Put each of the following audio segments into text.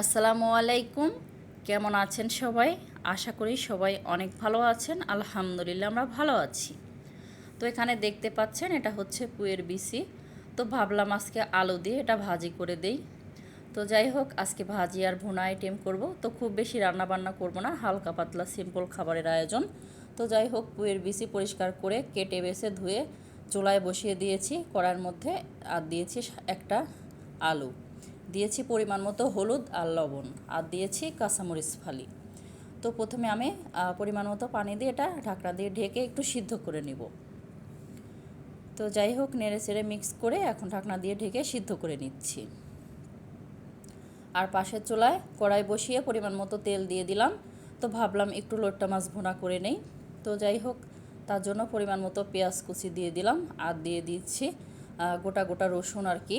আসসালামু আলাইকুম। কেমন আছেন সবাই? আশা করি সবাই অনেক ভালো আছেন। আলহামদুলিল্লাহ, আমরা ভালো আছি। তো এখানে দেখতে পাচ্ছেন, এটা হচ্ছে পুয়ের বিসি। তো ভাবলাম আজকে আলু দিয়ে এটা ভাজি করে দেই। তো যাই হোক, আজকে ভাজি আর ভুনা আইটেম করব। তো খুব বেশি রান্না বান্না করব না, হালকা পাতলা সিম্পল খাবারের আয়োজন। তো যাই হোক, পুয়ের বিসি পরিষ্কার করে কেটে বেছে ধুয়ে চুলায় বসিয়ে দিয়েছি। কড়ার মধ্যে আর দিয়েছি একটা আলু। দিয়েছি পরিমাণ মতো হলুদ আর লবণ আর দিয়েছি কাঁচামরিচ ফালি। তো প্রথমে আমি পরিমাণ মতো পানি দিয়ে এটা ঢাকনা দিয়ে ঢেকে একটু সিদ্ধ করে নিব। তো যাই হোক, নেড়ে চেড়ে মিক্স করে এখন ঢাকনা দিয়ে ঢেকে সিদ্ধ করে নিচ্ছি। আর পাশের চুলায় কড়াই বসিয়ে পরিমাণ মতো তেল দিয়ে দিলাম। তো ভাবলাম একটু লোট্টা মাছ ভুনা করে নেই। তো যাই হোক, তার জন্য পরিমাণ মতো পেঁয়াজ কুচি দিয়ে দিলাম। আর দিয়ে দিচ্ছি গোটা গোটা রসুন আর কি।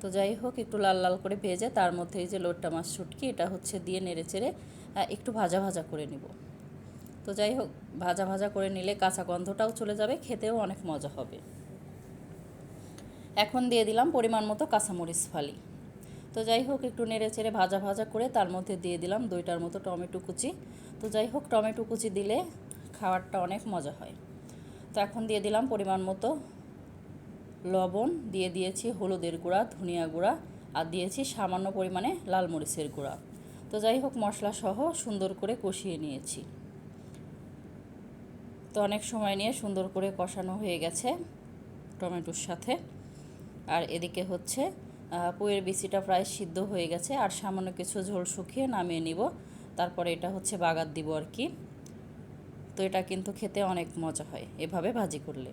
তো যাই হোক, একটু লাল লাল করে ভেজে তার মধ্যে এই যে লোট্টা মাছ শুটকি এটা হচ্ছে দিয়ে নেড়ে চেড়ে একটু ভাজা ভাজা করে নিব। তো যাই হোক, ভাজা ভাজা করে নিলে কাঁচা গন্ধটাও চলে যাবে, খেতেও অনেক মজা হবে। এখন দিয়ে দিলাম পরিমাণ মতো কাঁচামরিচ ফালি। তো যাই হোক, একটু নেড়ে চেড়ে ভাজা ভাজা করে তার মধ্যে দিয়ে দিলাম দুইটার মতো টমেটো কুচি। তো যাই হোক, টমেটো কুচি দিলে খাবারটা অনেক মজা হয়। তো এখন দিয়ে দিলাম পরিমাণ মতো লবণ দিয়ে দিয়েছি হলুদের গুঁড়া, ধনিয়া গুঁড়া, আর দিয়েছি সামান্য পরিমাণে লাল মরিচের গুঁড়া। তো যাই হোক, মশলা সহ সুন্দর করে কষিয়ে নিয়েছি। তো অনেক সময় নিয়ে সুন্দর করে কষানো হয়ে গেছে টমেটোর সাথে। আর এদিকে হচ্ছে পুয়ের বিচিটা প্রায় সিদ্ধ হয়ে গেছে, আর সামান্য কিছু ঝোল শুকিয়ে নামিয়ে নিব। তারপরে এটা হচ্ছে বাগার দিব আর কি। তো এটা কিন্তু খেতে অনেক মজা হয়, এভাবে ভাজি করলে।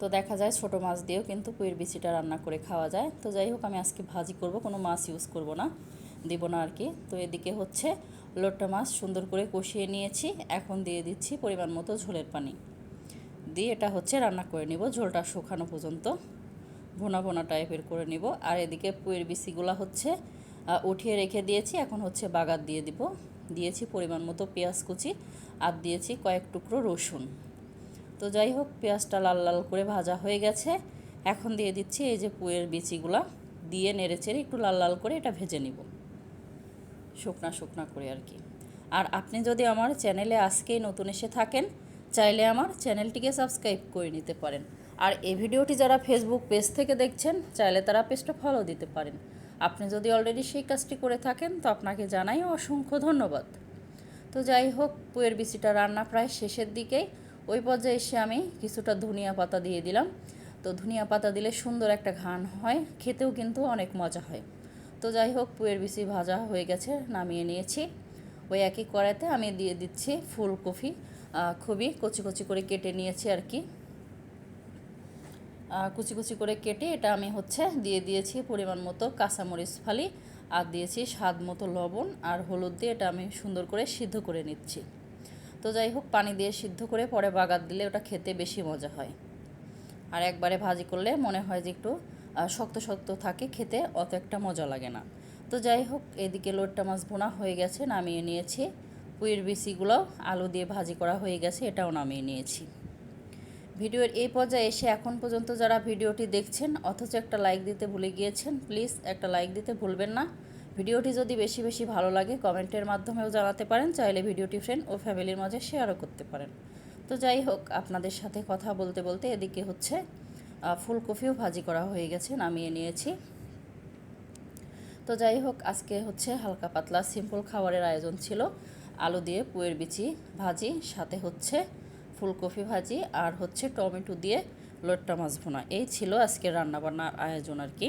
তো দেখা যায় ছোট মাছ দিয়েও কিন্তু পুয়ের বিচিটা রান্না করে খাওয়া যায়। তো যাই হোক আমি আজকে ভাজি করব, কোনো মাছ ইউজ করব না, দিব না আর কি। তো এদিকে হচ্ছে লোট্টা মাছ সুন্দর করে কষিয়ে নিয়েছি, এখন দিয়ে দিচ্ছি পরিমাণ মতো ঝোলের পানি। দিয়ে এটা হচ্ছে রান্না করে নিব, ঝোলটা শুকানো পর্যন্ত। ভোনা ভোনা টাইপের করে নিব। আর এদিকে পুয়ের বিচিগুলো হচ্ছে উঠিয়ে রেখে দিয়েছি, এখন হচ্ছে বাগার দিয়ে দিব। দিয়েছি পরিমাণ মতো পেঁয়াজ কুচি, আর দিয়েছি কয়েক টুকরো রসুন। তো যাই হোক, পেঁয়াজটা লাল লাল করে ভাজা হয়ে গেছে। এখন দিয়ে দিচ্ছি এই যে পুয়ের বিচিগুলা। দিয়ে নেড়ে চেড়ে একটু লাল লাল করে এটা ভেজে নিব। শুকনা শুকনা করে আর কি। আর আপনি যদি আমার চ্যানেলে আজকেই নতুন এসে থাকেন, চাইলে আমার চ্যানেলটিকে সাবস্ক্রাইব করে নিতে পারেন। আর এই ভিডিওটি যারা ফেসবুক পেজ থেকে দেখছেন, চাইলে তারা পেজটা ফলো দিতে পারেন। আপনি যদি অলরেডি সেই কাজটি করে থাকেন, তো আপনাকে জানাই অসংখ্য ধন্যবাদ। তো যাই হোক, পুয়ের বিচিটা রান্না প্রায় শেষের দিকেই ওই পর্যায়ে এসে আমি কিছুটা ধনিয়া পাতা দিয়ে দিলাম। তো ধনিয়া পাতা দিলে সুন্দর একটা ঘান হয়, খেতেও কিন্তু অনেক মজা হয়। তো যাই হোক, পুয়ের বিচি ভাজা হয়ে গেছে, নামিয়ে নিয়েছি। ওই একই কড়াইতে আমি দিয়ে দিচ্ছি ফুলকপি। খুবই কচি কচি করে কেটে নিয়েছি আর কি। কুচি কুচি করে কেটে এটা আমি হচ্ছে দিয়ে দিয়েছি পরিমাণ মতো কাঁচামরিচ ফালি, আর দিয়েছি স্বাদ মতো লবণ আর হলুদ দিয়ে এটা আমি সুন্দর করে সিদ্ধ করে নিচ্ছি। তো যাই হোক, পানি দিয়ে সিদ্ধ করে পরে বাগার দিলে ওটা খেতে বেশি মজা হয়। আর একবারে ভাজি করলে মনে হয় যে একটু শক্ত শক্ত থাকে, খেতে অত একটা মজা লাগে না। তো যাই হোক, এদিকে লোটটা মাছ বোনা হয়ে গেছে, নামিয়ে নিয়েছি। পুইয়ের বিচিগুলো আলু দিয়ে ভাজি করা হয়ে গেছে, এটাও নামিয়ে নিয়েছি। ভিডিওর এই পর্যায়ে এসে এখন পর্যন্ত যারা ভিডিওটি দেখছেন, অথচ একটা লাইক দিতে ভুলে গিয়েছেন, প্লিজ একটা লাইক দিতে ভুলবেন না। ভিডিওটি যদি বেশি বেশি ভালো লাগে, কমেন্টের মাধ্যমেও জানাতে পারেন। চাইলে ভিডিওটি ফ্রেন্ড ও ফ্যামিলির মাঝে শেয়ারও করতে পারেন। তো যাই হোক, আপনাদের সাথে কথা বলতে বলতে এদিকে হচ্ছে ফুলকপিও ভাজি করা হয়ে গেছে, নামিয়ে নিয়েছি। তো যাই হোক, আজকে হচ্ছে হালকা পাতলা সিম্পল খাবারের আয়োজন ছিল। আলু দিয়ে পুয়ের বিচি ভাজি, সাথে হচ্ছে ফুলকপি ভাজি, আর হচ্ছে টমেটো দিয়ে লোট্টা মাছ ভোনা। এই ছিল আজকে রান্নাবান্নার আয়োজন আর কি।